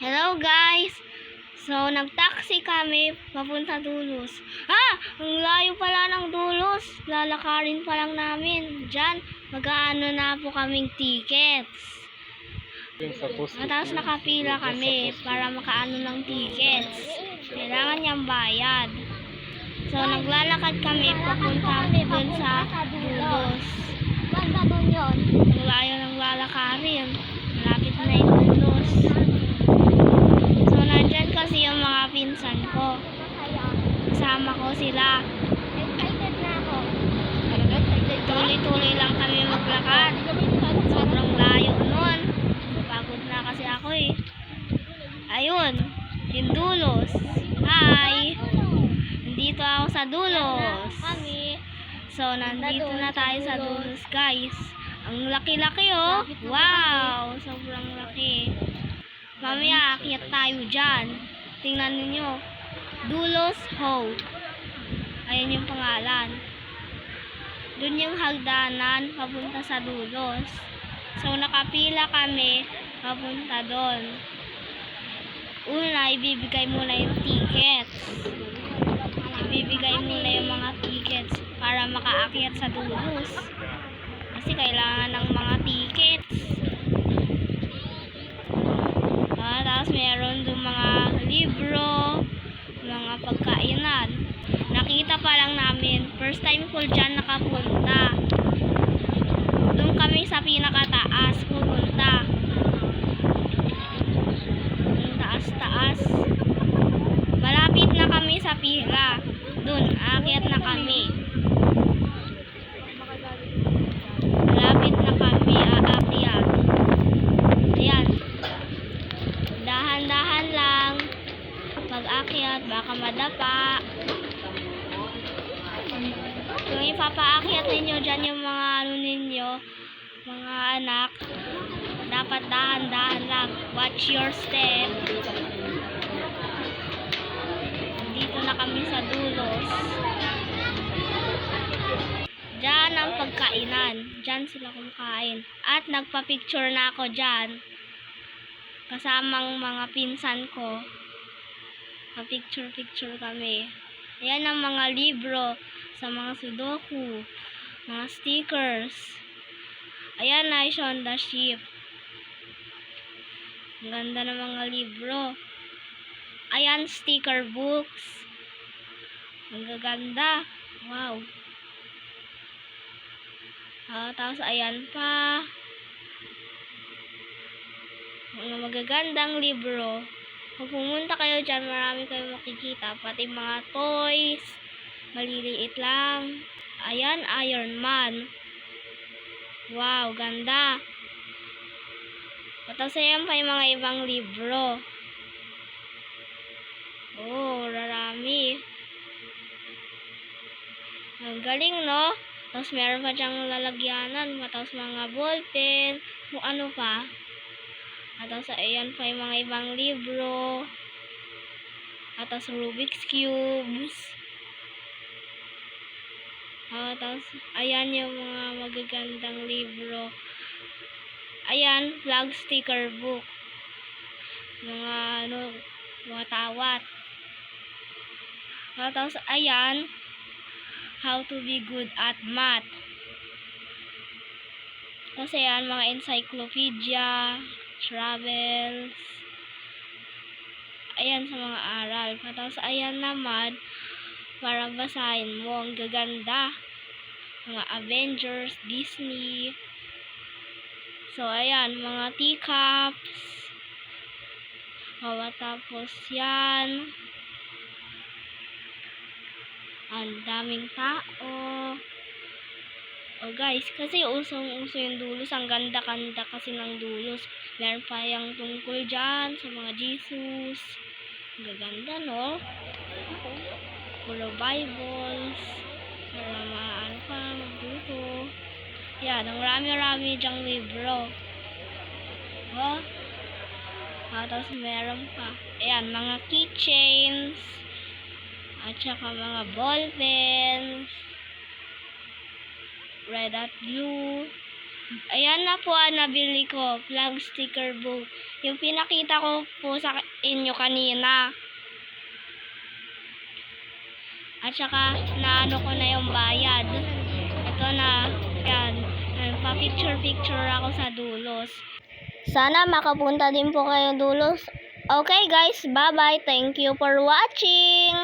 Hello guys! So, nag-taxi kami papunta Dulos. Ah! Ang layo pala ng Dulos. Lalakarin pa lang namin. Diyan, mag-aano na po kaming tickets. Tapos nakapila kami para makaano ng tickets. Kailangan niyang bayad. So, naglalakad kami papunta dun sa Dulos. Ang layo ng lalakarin. Malapit na yung Dulos. So, nandyan kasi yung mga pinsan ko. Masaya. Kasama ko sila. Excited na ako. Tuloy-tuloy lang kami maglakad. Sobrang layo nun. Pagod na kasi ako eh. Ayun, yung dulos. Hi! Nandito ako sa dulos. So, nandito na tayo sa dulos, guys. Ang laki-laki oh. Wow! Sobrang laki. Mamaya, akyat tayo dyan. Tingnan ninyo. Dulos Ho. Ayan yung pangalan. Doon yung hagdanan papunta sa dulos. So, nakapila kami papunta doon. Una, ibibigay muna yung tickets. Ibibigay muna yung mga tickets para makaakyat sa dulos. Kasi kailangan ng mga tickets. Ah, tapos meron doon mga libro, mga pagkainan. Nakita pa lang namin, first time ko dyan nakapunta. Doon kami sa pinakataas pupunta. Ang taas-taas. Malapit na kami sa pila. Doon, aakyat na kami. Malapit na kami aakyat. Ayan. Dahan-dahan lang. Pag-akyat, baka madapa. Kung ipapaakyat ninyo dyan yung mga ano ninyo, mga anak, dapat dahan-dahan lang. Watch your step. Dito na kami sa dulos. Diyan ang pagkainan. Diyan sila kumakain. At nagpa-picture na ako dyan. Kasamang mga pinsan ko. Pa-picture-picture kami. Ayan ang mga libro sa mga sudoku. Mga stickers. Ayan na on the ship. Ang ganda ng mga libro. Ayan, sticker books. Ang gaganda. Wow. Ah, tapos ayan pa. Mga magagandang libro. Kung pumunta kayo dyan, marami kayong makikita. Pati mga toys. Maliliit lang. Ayan, Iron Man. Wow, ganda. Tapos ayan pa yung mga ibang libro. Oh, rarami. Ang galing, no? Tapos meron pa diyang lalagyanan. Tapos mga ballpen. Kung ano pa. At tapos ayan pa yung mga ibang libro. At tapos Rubik's Cubes. Ah, tapos ayan yung mga magagandang libro. Ayan, flag sticker book. Mga ano, mga tawat. Ah, tapos ayan, how to be good at math. Tapos ayan, mga encyclopedia, travels. Ayan sa mga aral. Tapos ayan naman, para basahin mo. Ang gaganda. Mga Avengers, Disney. So, ayan, mga teacups. O, tapos yan. Ang daming tao. O guys, kasi usong-uso yung dulos. Ang ganda-ganda kasi ng dulos. Meron pa yung tungkol dyan sa mga Jesus. Gaganda, no? Puro Bibles. Para maano ka, magluto. Yan, ang rami-rami dyang libro. Oh. Ah, tapos meron pa. Ayan, mga keychains. At saka mga ball pens. Red at blue. Ayan na po ang nabili ko, flag sticker book. Yung pinakita ko po sa inyo kanina. At saka, naano ko na yung bayad. Ito na, yan. Pa-picture-picture ako sa dulos. Sana makapunta din po kayo dulos. Okay guys, bye-bye. Thank you for watching.